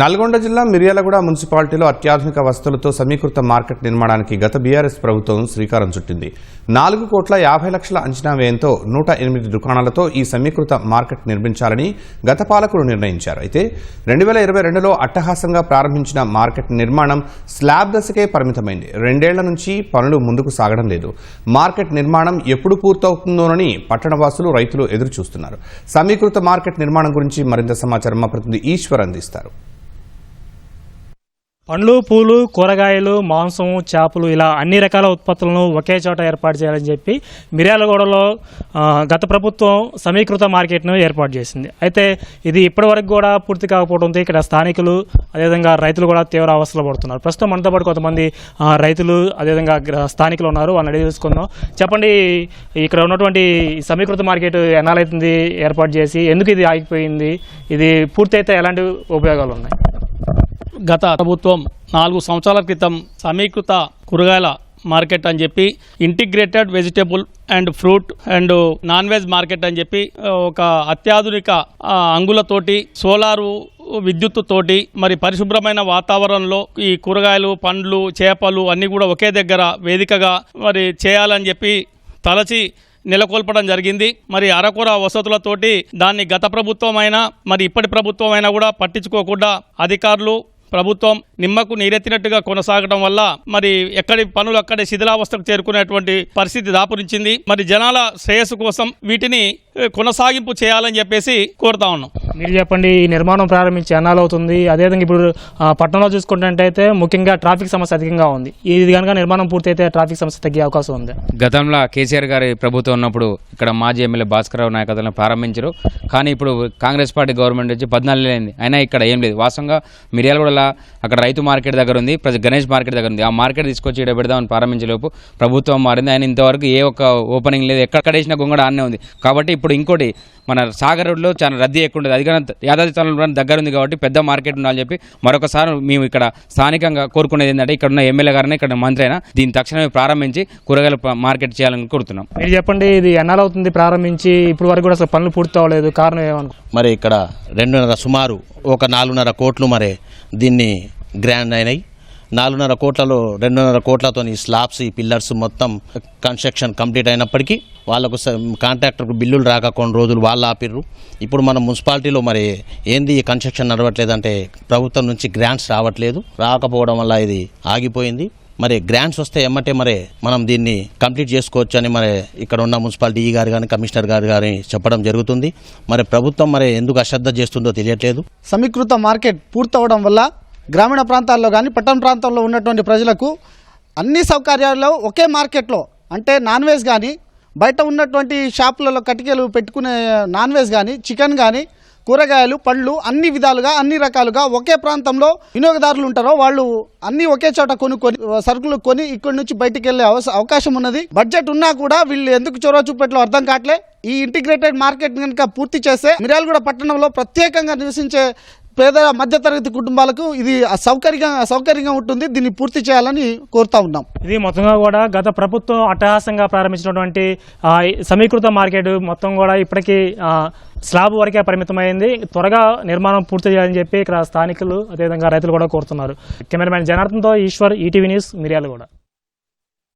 నల్గొండ జిల్లా మిర్యాలగూడ మున్సిపాలిటీలో అత్యాధునిక వసతులతో సమీకృత మార్కెట్ నిర్మాణానికి గత బీఆర్ఎస్ ప్రభుత్వం శ్రీకారం చుట్టింది. నాలుగు కోట్ల యాభై లక్షల అంచనా వ్యయంతో నూట ఎనిమిది దుకాణాలతో ఈ సమీకృత మార్కెట్ నిర్మించాలని గత పాలకులు నిర్ణయించారు. అయితే రెండు వేల ఇరవై రెండులో అట్టహాసంగా ప్రారంభించిన మార్కెట్ నిర్మాణం స్లాబ్ దశకే పరిమితమైంది. రెండేళ్ళ నుంచి పనులు ముందుకు సాగడం లేదు. మార్కెట్ నిర్మాణం ఎప్పుడు పూర్తవుతుందోనని పట్టణవాసులు రైతులు ఎదురు చూస్తున్నారు సమీకృత మార్కెట్ నిర్మాణం గురించి మరింత సమాచారం మా ప్రతినిధి ఈశ్వర్ అందిస్తారు. పండ్లు పూలు కూరగాయలు మాంసం చేపలు ఇలా అన్ని రకాల ఉత్పత్తులను ఒకే చోట ఏర్పాటు చేయాలని చెప్పి మిర్యాలగూడలో గత ప్రభుత్వం సమీకృత మార్కెట్ను ఏర్పాటు చేసింది. అయితే ఇది ఇప్పటివరకు కూడా పూర్తి కాకపోవడంతో ఇక్కడ స్థానికులు అదేవిధంగా రైతులు కూడా తీవ్ర అవస్థలు పడుతున్నారు. ప్రస్తుతం మనతో పాటు కొంతమంది రైతులు అదేవిధంగా స్థానికులు ఉన్నారు. వాళ్ళని అడిగి తెలుసుకుందాం. చెప్పండి ఇక్కడ ఉన్నటువంటి సమీకృత మార్కెట్ ఎన్నాలైతుంది ఏర్పాటు చేసి ఎందుకు ఇది ఆగిపోయింది? ఇది పూర్తయితే ఎలాంటి ఉపయోగాలు ఉన్నాయి? గత ప్రభుత్వం నాలుగు సంవత్సరాల క్రితం సమీకృత కూరగాయల మార్కెట్ అని చెప్పి integrated vegetable and fruit and non veg market అని చెప్పి ఒక అత్యాధునిక అంగులతోటి సోలారు విద్యుత్ తోటి మరి పరిశుభ్రమైన వాతావరణంలో ఈ కూరగాయలు పండ్లు చేపలు అన్నీ కూడా ఒకే దగ్గర వేదికగా మరి చేయాలని చెప్పి తలచి నెలకొల్పడం జరిగింది. మరి అరకొర వసతులతోటి దాన్ని గత ప్రభుత్వం అయినా మరి ఇప్పటి ప్రభుత్వం అయినా కూడా పట్టించుకోకుండా అధికారులు ప్రభుత్వం నిమ్మకు నీరెత్తినట్టుగా కొనసాగడం వల్ల మరి ఎక్కడి పనులు అక్కడే శిథిలావస్థకు చేరుకునేటువంటి పరిస్థితి దాపురించింది. మరి జనాల శ్రేయస్సు కోసం వీటిని కొనసాగింపు చేయాలని చెప్పేసి కోరుతా ఉన్నాం. మీరు చెప్పండి ఈ నిర్మాణం ప్రారంభించి ఎన్నాళ్ళు అవుతుంది అదేవిధంగా ఇప్పుడు పట్టణంలో చూసుకుంటే ముఖ్యంగా ట్రాఫిక్ సమస్య అధికంగా ఉంది. ఇది కనుక నిర్మాణం పూర్తయితే ట్రాఫిక్ సమస్య తగ్గే అవకాశం ఉంది. గతంలో కేసీఆర్ గారి ప్రభుత్వం ఉన్నప్పుడు ఇక్కడ మాజీ ఎమ్మెల్యే భాస్కరరావు నాయకత్వంలో ప్రారంభించారు. కానీ ఇప్పుడు కాంగ్రెస్ పార్టీ గవర్నమెంట్ వచ్చి పద్నాలుగు అయింది అయినా ఇక్కడ ఏం లేదు. వాస్తవంగా మిర్యాలగూడలో అక్కడ రైతు మార్కెట్ దగ్గర ఉంది ప్రజ గణేష్ మార్కెట్ దగ్గర ఉంది. ఆ మార్కెట్ తీసుకొచ్చి ఇక్కడ పెడదామని ప్రారంభించలేపు ప్రభుత్వం మారింది. ఆయన ఇంతవరకు ఏ ఒక్క ఓపెనింగ్ లేదు. ఎక్కడ వేసిన గొంగడ ఆనే ఉంది. కాబట్టి ఇప్పుడు ఇంకోటి మన సాగర్ రోడ్లో చాలా రద్దీ ఎక్కువ ఉంటుంది అది కానీ యాదాద్రి తలం దగ్గర ఉంది కాబట్టి పెద్ద మార్కెట్ ఉండాలని చెప్పి మరొకసారి మేము ఇక్కడ స్థానికంగా కోరుకునేది ఏంటంటే ఇక్కడ ఉన్న ఎమ్మెల్యే గారిని ఇక్కడ మంత్రి అయినా దీన్ని తక్షణమే ప్రారంభించి కూరగాయల మార్కెట్ చేయాలని కోరుతున్నాం. మీరు చెప్పండి ఇది ఎన్నాళ్ళు అవుతుంది ప్రారంభించి? ఇప్పుడు వరకు కూడా అసలు పనులు పూర్తి అవ్వలేదు. కారణం ఏమనుకో మరి ఇక్కడ రెండున్నర సుమారు ఒక నాలుగున్నర కోట్లు మరి దీన్ని గ్రాండ్ అయినాయి. నాలుగున్నర కోట్లలో రెండున్నర కోట్లతో ఈ స్లాబ్స్ ఈ పిల్లర్స్ మొత్తం కన్స్ట్రక్షన్ కంప్లీట్ అయినప్పటికీ వాళ్ళకు కాంట్రాక్టర్కు బిల్లులు రాక కొన్ని రోజులు వాళ్ళు ఆపిర్రు. ఇప్పుడు మన మున్సిపాలిటీలో మరి ఏంది ఈ కన్స్ట్రక్షన్ నడవట్లేదంటే ప్రభుత్వం నుంచి గ్రాంట్స్ రావట్లేదు. రాకపోవడం వల్ల ఇది ఆగిపోయింది. మరి గ్రాంట్స్ వస్తే ఎమ్మటే మరి మనం దీన్ని కంప్లీట్ చేసుకోవచ్చు అని మరి ఇక్కడ ఉన్న మున్సిపాలిటీ ఈ గారు కానీ కమిషనర్ గారు కానీ చెప్పడం జరుగుతుంది. మరి ప్రభుత్వం మరి ఎందుకు అశ్రద్ధ చేస్తుందో తెలియట్లేదు. సమీకృత మార్కెట్ పూర్తవడం వల్ల గ్రామీణ ప్రాంతాల్లో కానీ పట్టణ ప్రాంతాల్లో ఉన్నటువంటి ప్రజలకు అన్ని సౌకర్యాలు ఒకే మార్కెట్లో అంటే నాన్ వెజ్ కానీ బయట ఉన్నటువంటి షాపులలో కటికలు పెట్టుకునే నాన్ వెజ్ కానీ చికెన్ కానీ కూరగాయలు పళ్ళు అన్ని విధాలుగా అన్ని రకాలుగా ఒకే ప్రాంతంలో వినియోగదారులు ఉంటారో వాళ్ళు అన్ని ఒకే చోట కొనుక్కొని సరుకులు కొని ఇక్కడి నుంచి బయటికి వెళ్ళే అవస- అవకాశం ఉన్నది. బడ్జెట్ ఉన్నా కూడా వీళ్ళు ఎందుకు చొరవ చూపెట్లో అర్థం కావట్లే. ఈ ఇంటిగ్రేటెడ్ మార్కెట్ కనుక పూర్తి చేస్తే మిర్యాలగూడ పట్టణంలో ప్రత్యేకంగా నివసించే పేద మధ్యతరగతి కుటుంబాలకు ఇది సౌకర్యంగా సౌకర్యంగా ఉంటుంది. దీన్ని పూర్తి చేయాలని కోరుతా ఉన్నాం. ఇది మొత్తంగా కూడా గత ప్రభుత్వం అట్టహాసంగా ప్రారంభించినటువంటి సమీకృత మార్కెట్ మొత్తం కూడా ఇప్పటికీ స్లాబ్ వరకే పరిమితమైంది. త్వరగా నిర్మాణం పూర్తి చేయాలని చెప్పి ఇక్కడ స్థానికులు అదేవిధంగా రైతులు కూడా కోరుతున్నారు. కెమెరామ్యాన్ జనార్దన్తో ఈశ్వర్ ఈటీవీ న్యూస్ మిర్యాలగూడ.